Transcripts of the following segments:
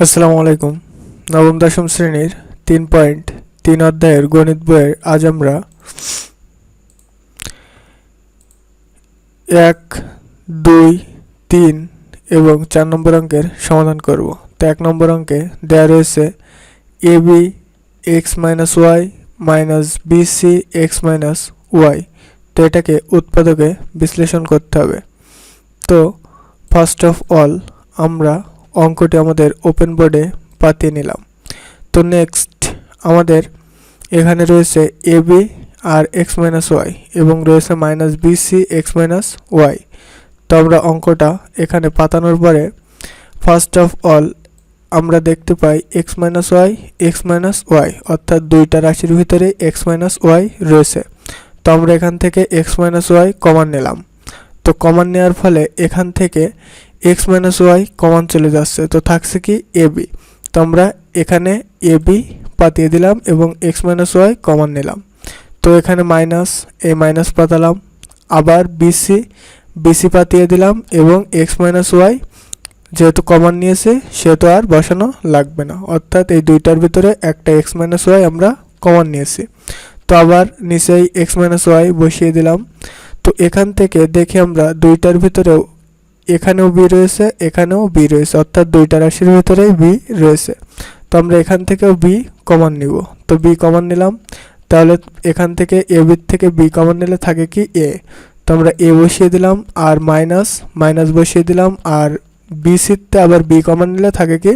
আসসালামু আলাইকুম। নবম, দশম শ্রেণির তিন পয়েন্ট তিন অধ্যায়ের গণিত বইয়ের আজ আমরা এক, দুই, তিন এবং চার নম্বর অঙ্কের সমাধান করব। তো এক নম্বর অঙ্কে দেওয়া রয়েছে A, B, X minus Y minus BC X minus Y. তো এটাকে উৎপাদকে বিশ্লেষণ করতে হবে। তো ফার্স্ট অফ অল আমরা অঙ্কটি আমাদের ওপেন বোর্ডে পাতিয়ে নিলাম। তো নেক্সট আমাদের এখানে রয়েছে এ বি আর এক্স মাইনাস ওয়াই এবং রয়েছে minus BC X minus Y তো আমরা অঙ্কটা এখানে পাতানোর পরে ফার্স্ট অফ অল আমরা দেখতে পাই X minus Y X minus Y অর্থাৎ দুইটা রাশির ভিতরে এক্স মাইনাস ওয়াই রয়েছে। তো আমরা এখান থেকে এক্স মাইনাস ওয়াই কমান নিলাম। তো কমান নেওয়ার ফলে এখান থেকে এক্স মাইনাস ওয়াই কমন চলে যাচ্ছে। তো থাকছে কি এ বি। তো আমরা এখানে এ বি পাতিয়ে দিলাম এবং এক্স মাইনাস ওয়াই কমন নিলাম। তো এখানে মাইনাস, এ মাইনাস পাতালাম। আবার বিসি বিসি পাতিয়ে দিলাম এবং এক্স মাইনাস ওয়াই যেহেতু কমন নিয়েছে, সেহেতু আর বসানো লাগবে না। অর্থাৎ এই দুইটার ভিতরে একটা এক্স মাইনাস ওয়াই আমরা কমন নিয়েছি। তো আবার নিচেই এক্স মাইনাস ওয়াই বসিয়ে দিলাম। তো এখান থেকে দেখি আমরা দুইটার ভিতরেও এখানেও বি রয়েছে, এখানেও বি রয়েছে, অর্থাৎ দুইটা রাশির ভিতরেই বি রয়েছে। তো আমরা এখান থেকেও বি কমন নিব। তো বি কমন নিলাম, তাহলে এখান থেকে এ বির থেকে বি কমন নিলে থাকে কি এ। তো আমরা এ বসিয়ে দিলাম, আর মাইনাস মাইনাস বসিয়ে দিলাম, আর বি সিতে আবার বি কমন নিলে থাকে কি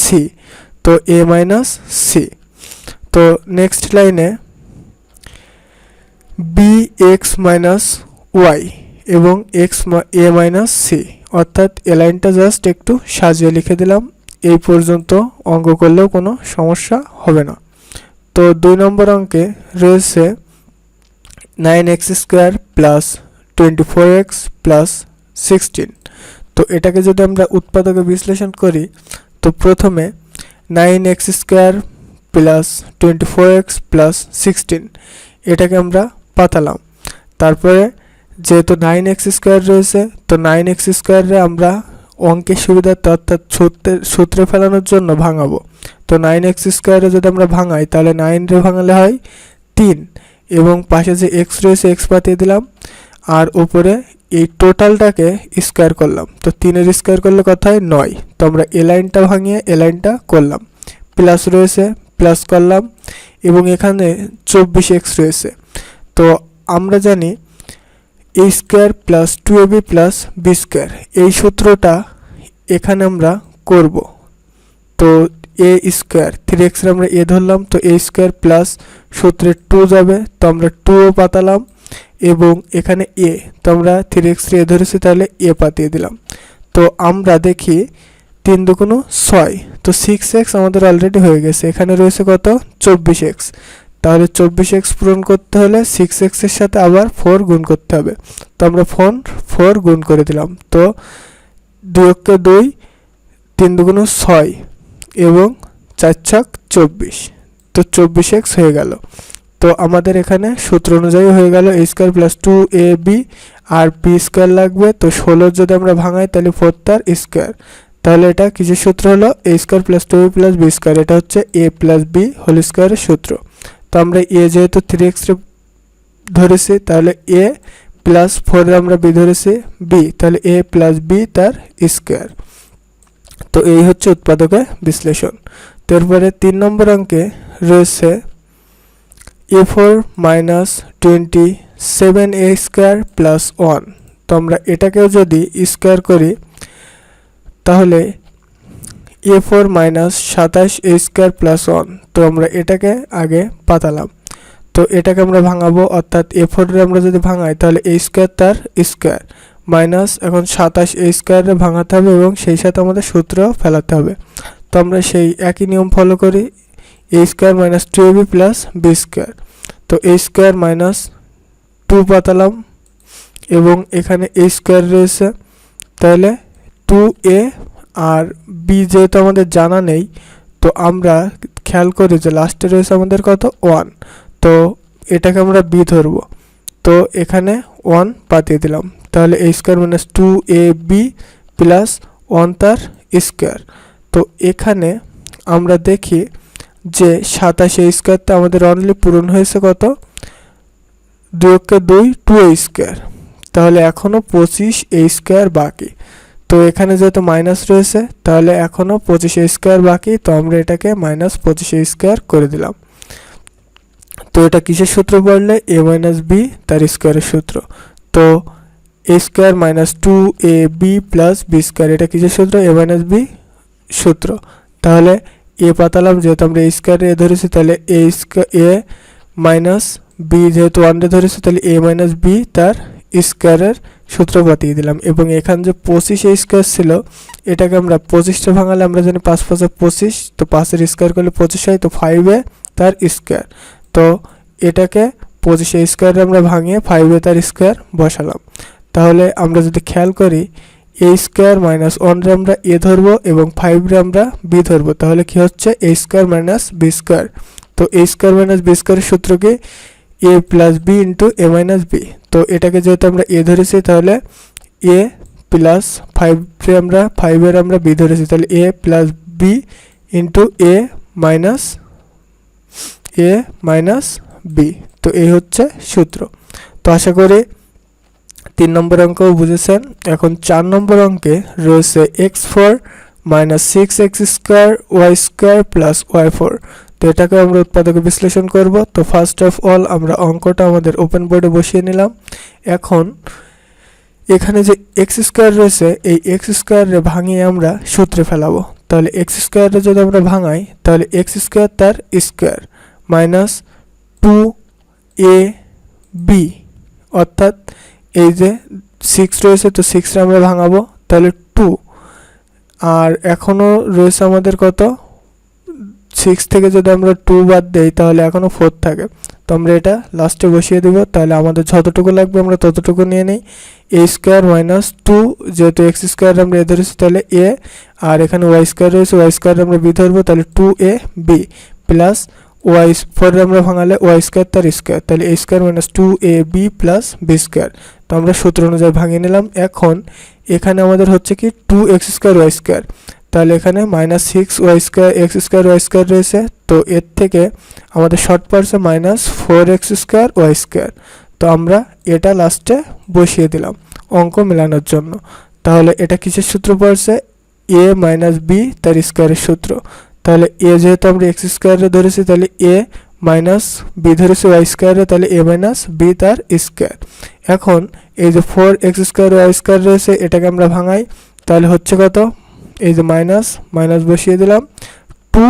সি তো এ মাইনাস সি তো নেক্সট লাইনে বি এক্স মাইনাস ওয়াই এবং এক্স এ মাইনাস সি অর্থাৎ এ লাইনটা জাস্ট একটু সাজিয়ে লিখে দিলাম। এই পর্যন্ত অঙ্ক করলেও কোনো সমস্যা হবে না। তো দুই নম্বর অঙ্কে রয়েছে nine X square plus twenty four X plus sixteen তো এটাকে যদি আমরা উৎপাদকে বিশ্লেষণ করি, তো প্রথমে nine X square plus twenty four X plus sixteen এটাকে আমরা পাতালাম। তারপরে যেহেতু নাইন এক্স স্কোয়ার রয়েছে, তো নাইন এক্স স্কোয়ারে আমরা অঙ্কের সুবিধার্থে অর্থাৎ সূত্রের সূত্রে ফেলানোর জন্য ভাঙাবো। তো নাইন এক্স স্কোয়ারে যদি আমরা ভাঙাই, তাহলে নাইন রে ভাঙালে হয় তিন এবং পাশে যে এক্স রয়েছে এক্স পাতিয়ে দিলাম, আর উপরে এই টোটালটাকে স্কোয়ার করলাম। তো তিনের স্কোয়ার করলে কত হয়? নয়। তো আমরা এ লাইনটা ভাঙিয়ে এ লাইনটা করলাম। প্লাস রয়েছে প্লাস করলাম এবং এখানে চব্বিশ এক্স রয়েছে। তো আমরা জানি A square plus two A B plus B square এই সূত্রটা এখানে আমরা করব। তো এ স্কোয়ার থ্রি এক্সের আমরা এ ধরলাম, তো এ স্কোয়ার প্লাস সূত্রে টু যাবে, তো আমরা টুও পাতালাম, এবং এখানে এ তো আমরা থ্রি এক্স এ ধরেছি, তাহলে এ পাতিয়ে দিলাম। তো আমরা দেখি তিন দুগুণ ছয়, তো সিক্স এক্স আমাদের অলরেডি হয়ে গেছে, এখানে রয়েছে কত? চব্বিশ এক্স তাহলে চব্বিশ এক্স পূরণ করতে হলে সিক্স এক্সের সাথে আবার ফোর গুণ করতে হবে। তো আমরা ফোন ফোর গুণ করে দিলাম। তো দুই অক্ষে দুই, তিন দুগুণ ছয় এবং চার ছক চব্বিশ। তো চব্বিশ এক্স হয়ে গেল। তো আমাদের এখানে সূত্র অনুযায়ী হয়ে গেল A square plus two A B R P square লাগবে। তো ষোলোর যদি আমরা ভাঙাই তাহলে ফোর তার স্কোয়ার তাহলে এটা কিসের সূত্র হলো? A square plus two B plus B square এটা হচ্ছে এ প্লাস বি হোল স্কোয়ারের সূত্র। তো আমরা এ যেহেতু থ্রি এক্স ধরেছি, তাহলে এ প্লাস ফোরে আমরা বি ধরেছি বি তাহলে এ প্লাস বি তার স্কোয়ার তো এই হচ্ছে উৎপাদকের বিশ্লেষণ। তারপরে তিন নম্বর অঙ্কে রয়েছে A four minus twenty seven A square plus one তো আমরা এটাকেও যদি স্কোয়ার করি, তাহলে এ ফোর মাইনাস সাতাশ এ স্কোয়ার প্লাস ওয়ান তো আমরা এটাকে আগে পাতালাম। তো এটাকে আমরা ভাঙাবো, অর্থাৎ এ ফোরে আমরা যদি ভাঙাই, তাহলে এ স্কোয়ার তার স্কোয়ার মাইনাস এখন সাতাশ এ স্কোয়ারে ভাঙাতে হবে এবং সেই সাথে আমাদের সূত্র ফেলাতে হবে। তো আমরা সেই একই নিয়ম ফলো করি। A square minus two A B plus B square তো এ স্কোয়ার মাইনাস টু পাতালাম এবং এখানে এ স্কোয়ার রয়েছে। তাহলে টু এ আর বি যেহেতু আমাদের জানা নেই, তো আমরা খেয়াল করি যে লাস্টে রয়েছে আমাদের কত? ওয়ান তো এটাকে আমরা বি ধরবো। তো এখানে ওয়ান পাতিয়ে দিলাম। তাহলে A square minus two A B plus one তার স্কোয়ার তো এখানে আমরা দেখি যে সাতাশ স্কোয়ারটা আমাদের অনলি পূরণ হয়েছে কত? দুই অক্ষে দুই টু স্কোয়ার তাহলে এখনও পঁচিশ এ স্কোয়ার বাকি। তো এখানে যেহেতু মাইনাস রয়েছে, তাহলে এখনও পঁচিশ স্কোয়ার বাকি, তো আমরা এটাকে মাইনাস পঁচিশ স্কোয়ার করে দিলাম। তো এটা কিসের সূত্র পড়লে এ মাইনাস বি তার স্কোয়ারের সূত্র। তো A square minus two A B plus B square এটা কিসের সূত্র? এ মাইনাস বি সূত্র। তাহলে এ পাতালাম, যেহেতু আমরা এ স্কোয়ার এ ধরেছি, তাহলে A square A minus B যেহেতু ওয়ানডে ধরেছি, তাহলে এ মাইনাস বি তার স্কোয়ারের সূত্র পাতিয়ে দিলাম। এবং এখানে যে পঁচিশ স্কোয়ার ছিল, এটাকে আমরা পঁচিশটা ভাঙালে আমরা জানি পাঁচ পাঁচে পঁচিশ, তো পাঁচের স্কোয়ার করলে পঁচিশ হয়, তো ফাইভে তার স্কোয়ার তো এটাকে পঁচিশে স্কোয়ারে আমরা ভাঙিয়ে ফাইভে তার স্কোয়ার বসালাম। তাহলে আমরা যদি খেয়াল করি, এ স্কোয়ার মাইনাস ওয়ানরে আমরা এ ধরবো এবং ফাইভরে আমরা বি ধরবো। তাহলে কি হচ্ছে? A square minus B square তো এ স্কোয়ার মাইনাস বি স্কোয়ারের সূত্র কি? A plus B into A minus B তো এটাকে যেহেতু আমরা এ ধরেছি, তাহলে এ প্লাস ফাইভে আমরা ফাইভের আমরা বি ধরেছি। তাহলে A plus B into A minus A minus B তো এই হচ্ছে সূত্র। তো আশা করি তিন নম্বর অঙ্কও বুঝেছেন। এখন চার নম্বর অঙ্কে রয়েছে x four minus six x square y square plus y four তো এটাকে আমরা উৎপাদকে বিশ্লেষণ করব। তো ফার্স্ট অফ অল আমরা অঙ্কটা আমাদের ওপেন বোর্ডে বসিয়ে নিলাম। এখন এখানে যে এক্স স্কোয়ার রয়েছে, এই এক্স স্কোয়ারে ভাঙিয়ে আমরা সূত্রে ফেলাবো। তাহলে এক্স স্কোয়ারে যদি আমরা ভাঙাই, তাহলে এক্স স্কোয়ার তার square minus two A B অর্থাৎ এই যে সিক্স রয়েছে, তো সিক্সটা আমরা ভাঙাবো। তাহলে টু আর এখনও রয়েছে আমাদের কত? সিক্স থেকে যদি আমরা টু বাদ দেই, তাহলে এখনও ফোর থাকে। তো আমরা এটা লাস্টে বসিয়ে দেবো। তাহলে আমাদের যতটুকু লাগবে আমরা ততটুকু নিয়ে নিই। এ স্কোয়ার মাইনাস টু যেহেতু এক্স স্কোয়ার আমরা এ ধরেছি, তাহলে এ আর এখানে ওয়াই স্কোয়ার রয়েছে ওয়াই স্কোয়ার আমরা বি ধরবো, তাহলে two A B plus y ফোরে আমরা ভাঙালে ওয়াই স্কোয়ার তার স্কোয়ার তাহলে A square minus two A B plus B square তো আমরা সূত্র অনুযায়ী ভাঙিয়ে নিলাম। এখন এখানে আমাদের হচ্ছে কি two x square y square তাহলে এখানে minus six y square x square y square রয়েছে। তো এর থেকে আমাদের শর্ট পড়ছে minus four x square y square তো আমরা এটা লাস্টে বসিয়ে দিলাম অঙ্ক মেলানোর জন্য। তাহলে এটা কিসের সূত্র পড়ছে? এ মাইনাস বি তার স্কোয়ারের সূত্র। তাহলে এ যেহেতু আমরা এক্স স্কোয়ারে ধরেছি, তাহলে এ মাইনাস বি ধরেছি ওয়াই স্কোয়ারে তাহলে এ মাইনাস বি তার স্কোয়ার এখন এই যে four x square y square রয়েছে, এটাকে আমরা ভাঙাই। তাহলে হচ্ছে কত? এই যে মাইনাস মাইনাস বসিয়ে দিলাম। টু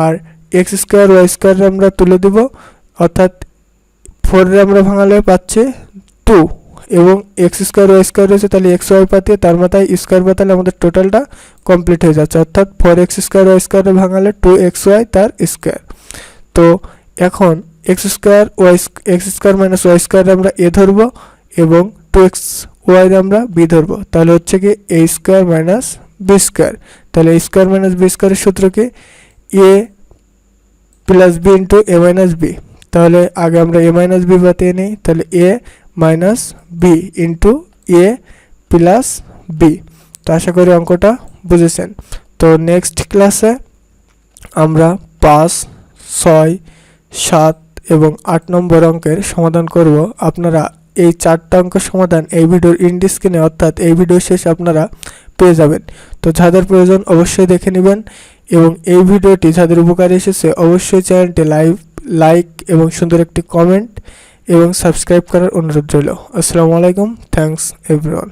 আর এক্স স্কোয়ার ওয়াই স্কোয়ার আমরা তুলে দিব। অর্থাৎ ফোরে আমরা ভাঙালে পাচ্ছে টু এবং এক্স স্কোয়ার ওয়াই স্কোয়ার রয়েছে, তাহলে এক্স ওয়াই পাতিয়ে তার মাথায় স্কোয়ার পাতালে আমাদের টোটালটা কমপ্লিট হয়ে যাচ্ছে। অর্থাৎ ফোর এক্স স্কোয়ার ওয়াই স্কোয়ারে ভাঙালে টু এক্স ওয়াই তার স্কোয়ার তো এখন x square y x square minus y স্কোয়ারে আমরা এ ধরবো এবং টু এক্স ওয়াই আমরা বি ধরবো। তাহলে হচ্ছে কি এ স্কোয়ার মাইনাস বি তাহলে স্কোয়ার মাইনাস বি স্কোয়ারের সূত্র কি A plus B into A minus B তাহলে আগে আমরা এ মাইনাস বি বাতিয়ে নিই, তাহলে A minus B into A plus B তো আশা করি অঙ্কটা বুঝেছেন। তো নেক্সট ক্লাসে আমরা পাঁচ, ছয়, সাত এবং আট নম্বর অঙ্কের সমাধান করব। আপনারা এই চারটা অঙ্ক সমাধান এই ভিডিওর ইন্ড স্ক্রিনে, অর্থাৎ এই ভিডিও শেষ আপনারা পেয়ে যাবেন। তো যাদের প্রয়োজন অবশ্যই দেখে নেবেন এবং এই ভিডিওটি যাদের উপকারে এসেছে অবশ্যই চ্যানেলটি লাইভ, লাইক এবং সুন্দর একটি কমেন্ট এবং সাবস্ক্রাইব করার অনুরোধ রইল। আসসালামু আলাইকুম থ্যাংকস এভরিওয়ান।